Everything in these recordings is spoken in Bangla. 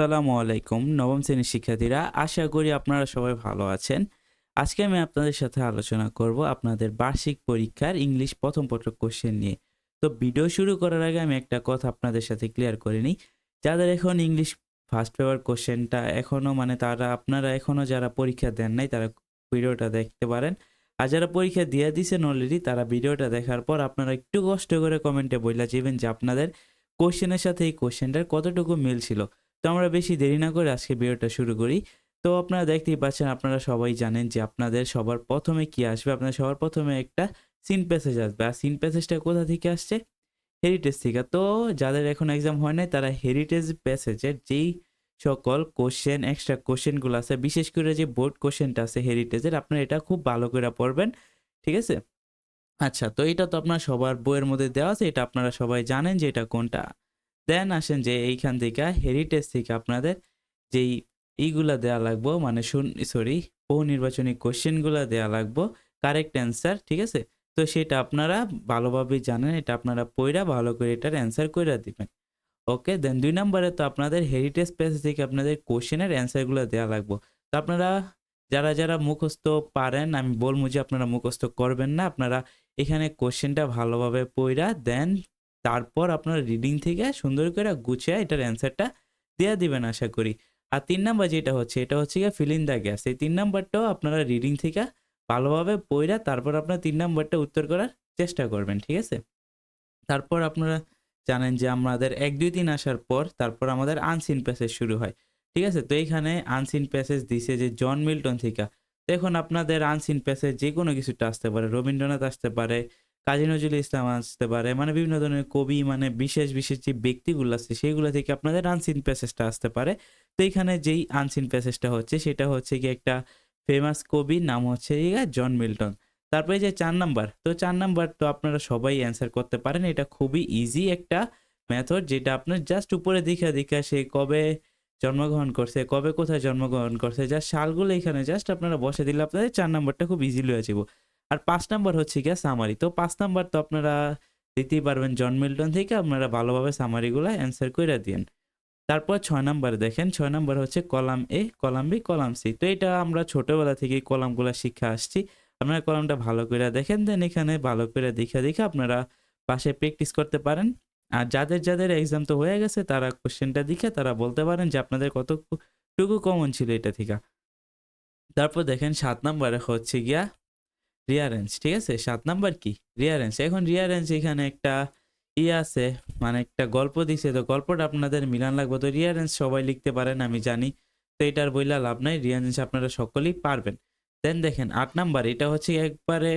আসসালামু আলাইকুম, নবম শ্রেণির শিক্ষার্থীরা। আশা করি আপনারা সবাই ভালো আছেন। আজকে আমি আপনাদের সাথে আলোচনা করব আপনাদের বার্ষিক পরীক্ষার ইংলিশ প্রথম পত্র কোশ্চেন নিয়ে। তো ভিডিও শুরু করার আগে আমি একটা কথা আপনাদের সাথে ক্লিয়ার করে নিই। যাদের এখন ইংলিশ ফার্স্ট পেপার কোশ্চেনটা এখনও মানে তারা, আপনারা এখনও যারা পরীক্ষা দেন নাই, তারা ভিডিওটা দেখতে পারেন। আর যারা পরীক্ষা দিয়ে দিয়েছেন অলরেডি তারা ভিডিওটা দেখার পর আপনারা একটু কষ্ট করে কমেন্টে বইলা যাবেন যে আপনাদের কোশ্চেনের সাথে এই কোশ্চেনটার কতটুকু মিল ছিল। তো আমরা বেশি দেরি না করে আজকে ভিডিওটা শুরু করি। তো আপনারা দেখতেই পাচ্ছেন, আপনারা সবাই জানেন যে আপনাদের সবার প্রথমে কি আসবে আপনার সবার প্রথমে একটা সিন প্যাসেজ আসবে। আর সিন প্যাসেজটা কোথা থেকে আসছে? হেরিটেজ থেকে। তো যাদের এখন এক্সাম হয় নাই, তারা হেরিটেজ প্যাসেজের যেই সকল কোশ্চেন এক্সট্রা কোশ্চেনগুলো আছে, বিশেষ করে যে বোর্ড কোশ্চেনটা আছে হেরিটেজের আপনারা এটা খুব ভালো করে পড়বেন। ঠিক আছে? আচ্ছা তো এটা তো আপনার সবার বইয়ের মধ্যে দেওয়া আছে, এটা আপনারা সবাই জানেন যে এটা কোনটা। দেন আসেন যে এইখান থেকে হেরিটেজ থেকে আপনাদের যেই এইগুলা দেওয়া লাগবো মানে শুন সরি বহু নির্বাচনী কোশ্চেনগুলো দেওয়া লাগবো কারেক্ট অ্যান্সার ঠিক আছে? তো সেটা আপনারা ভালোভাবে জানেন, এটা আপনারা পইরা ভালো করে এটার অ্যান্সার করে দিবেন। ওকে দেন দুই নম্বরে তো আপনাদের হেরিটেজ পেজ থেকে আপনাদের কোশ্চেনের অ্যান্সারগুলো দেওয়া লাগবো। তো আপনারা, যারা যারা মুখস্থ পারেন, আমি বলব যে আপনারা মুখস্থ করবেন না, আপনারা এখানে কোশ্চেনটা ভালোভাবে পইরা দেন তারপর আপনার রিডিং থেকে সুন্দর করে গুছিয়ে এটার অ্যান্সারটা দেওয়া দিবেন আশা করি। আর তিন নাম্বার যেটা হচ্ছে, এটা হচ্ছে গিয়ে ফিল দ্য গ্যাস এই তিন নাম্বারটাও আপনারা রিডিং থেকে ভালোভাবে পড়া তারপর আপনার তিন নাম্বারটা উত্তর করার চেষ্টা করবেন, ঠিক আছে? তারপর আপনারা জানেন যে আমাদের এক দুই দিন আসার পর তারপর আমাদের আনসিন প্যাসেজ শুরু হয়, ঠিক আছে? তো এইখানে আনসিন প্যাসেজ দিছে যে জন মিল্টন থেকে। এখন আপনাদের আনসিন প্যাসেজ যে কোনো কিছুটা আসতে পারে, রবীন্দ্রনাথ আসতে পারে কাজী নজরুল ইসলাম আসতে পারে মানে বিভিন্ন ধরনের কবি মানে বিশেষ বিশেষ যে ব্যক্তিগুলো আছে সেইগুলো থেকে আপনাদের আনসিন প্যাসেজটা আসতে পারে। তো এইখানে যেই আনসিন প্যাসেজটা হচ্ছে, সেটা হচ্ছে কি একটা ফেমাস কবির নাম হচ্ছে জন মিল্টন তারপরে যে চার নাম্বার, তো চার নাম্বার তো আপনারা সবাই অ্যান্সার করতে পারেন, এটা খুবই ইজি একটা মেথড যেটা আপনার জাস্ট উপরে দেখা দেখা সে কবে জন্মগ্রহণ করছে, কবে কোথায় জন্মগ্রহণ করছে যা সালগুলো এখানে জাস্ট আপনারা বসে দিলে আপনাদের চার নাম্বারটা খুব ইজিলি হয়ে যাব। আর পাঁচ নাম্বার হচ্ছে গিয়ে সামারি তো পাঁচ নাম্বার তো আপনারা দিতেই পারবেন জন মিল্টন থেকে, আপনারা ভালোভাবে সামারিগুলো অ্যান্সার করে দিন। তারপর ছয় নাম্বার দেখেন, ছয় নাম্বার হচ্ছে column A column B column C তো এটা আমরা ছোটোবেলা থেকে কলামগুলো শিক্ষা আসছি। আপনারা কলামটা ভালো করে দেখেন দেন এখানে ভালো করে দেখে দেখে আপনারা পাশে প্র্যাকটিস করতে পারেন। আর যাদের যাদের এক্সাম তো হয়ে গেছে, তারা কোশ্চেনটা দেখে তারা বলতে পারেন যে আপনাদের কতটুকু কমন ছিল এটা থেকে। তারপর দেখেন সাত নাম্বারে হচ্ছে গিয়া রিয়ারেন্স ঠিক আছে? সাত নাম্বার কি? রিয়ারেন্স এখন রিয়ারেন্স এখানে একটা ই আছে মানে একটা গল্প দিছে। তো গল্পটা আপনাদের মিলান লাগবে। তো রিয়ারেন্স সবাই লিখতে পারেন, আমি জানি। তো এটার বইলা লাভ নাই। রিয়ারেন্স আপনারা সকলেই পারবেন। দেন দেখেন, আট নাম্বার, এটা হচ্ছে একবারে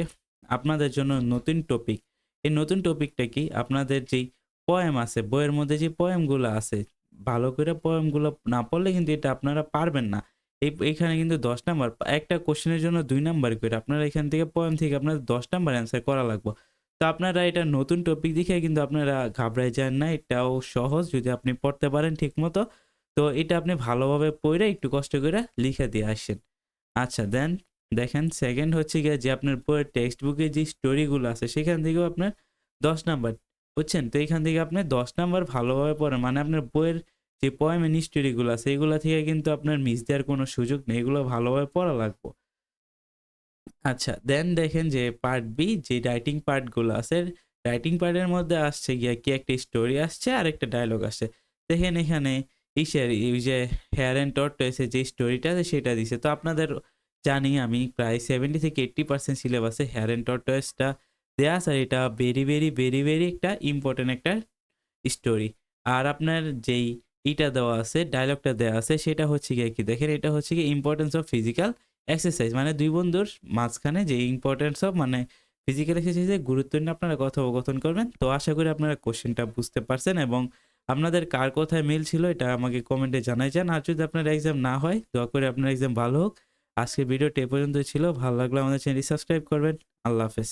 আপনাদের জন্য নতুন টপিক এই নতুন টপিকটা কি? আপনাদের যেই পয়েম আছে, বইয়ের মধ্যে যে পয়েমগুলো আছে, ভালো করে পয়েমগুলো না পড়লে কিন্তু এটা আপনারা পারবেন না। এই এখানে কিন্তু দশ নাম্বার, একটা কোশ্চেনের জন্য দুই নাম্বার করে আপনারা এখান থেকে পয়েম থেকে আপনাদের দশ নাম্বার অ্যান্সার করা লাগবে। তো আপনারা এটা নতুন টপিক দেখে কিন্তু আপনারা ঘাবড়ায় যান না, এটাও সহজ যদি আপনি পড়তে পারেন ঠিক মতো তো এটা আপনি ভালোভাবে পড়ে একটু কষ্ট করে লিখে দিয়ে আসেন। আচ্ছা দেন দেখেন সেকেন্ড হচ্ছে গিয়ে যে আপনার বইয়ের টেক্সট বুকে যে স্টোরিগুলো আছে, সেখান থেকেও আপনার দশ নাম্বার, বুঝছেন? তো এখান থেকে আপনি দশ নাম্বার ভালোভাবে পড়েন মানে আপনার বইয়ের যে পয়েমের স্টোরিগুলো আছে, এগুলো থেকে কিন্তু আপনার মিস দেওয়ার কোনো সুযোগ নেই, এগুলো ভালোভাবে পড়া লাগবে। আচ্ছা দেন দেখেন যে পার্ট বি যে রাইটিং পার্টগুলো আছে রাইটিং পার্টের মধ্যে আসছে গিয়া কি একটা স্টোরি আসছে, আর একটা ডায়লগ আসছে। দেখেন এখানে ইসের এই যে হেয়ার অ্যান্ড টট এসে যে স্টোরিটা আছে, সেটা দিছে। তো আপনাদের জানি আমি প্রায় সেভেন্টি থেকে এইট্টি পার্সেন্ট সিলেবাসে হেয়ার অ্যান্ড টর্টয়েসটা দেওয়া আছে, আর এটা ভেরি ভেরি ভেরি ভেরি একটা ইম্পর্টেন্ট একটা স্টোরি আর আপনার যেই ইটা দেওয়া আছে ডায়লগটা দেওয়া আছে, সেটা হচ্ছে গিয়ে কি দেখেন, এটা হচ্ছে কি ইম্পর্টেন্স অফ ফিজিক্যাল এক্সারসাইজ মানে দুই বন্ধুর মাঝখানে যে ইম্পর্টেন্স অফ মানে ফিজিক্যাল এক্সারসাইজের গুরুত্ব নিয়ে আপনারা কথোপকথন করবেন। তো আশা করি আপনারা কোশ্চেনটা বুঝতে পারছেন এবং আপনাদের কার কোথায় মিল ছিল এটা আমাকে কমেন্টে জানাই যান। আর যদি আপনার এক্সাম না হয়, দোয়া করে আপনার এক্সাম ভালো হোক। আজকের ভিডিওটি এ পর্যন্ত ছিল। ভালো লাগলে আমাদের চ্যানেলটি সাবস্ক্রাইব করবেন। আল্লাহ হাফেজ।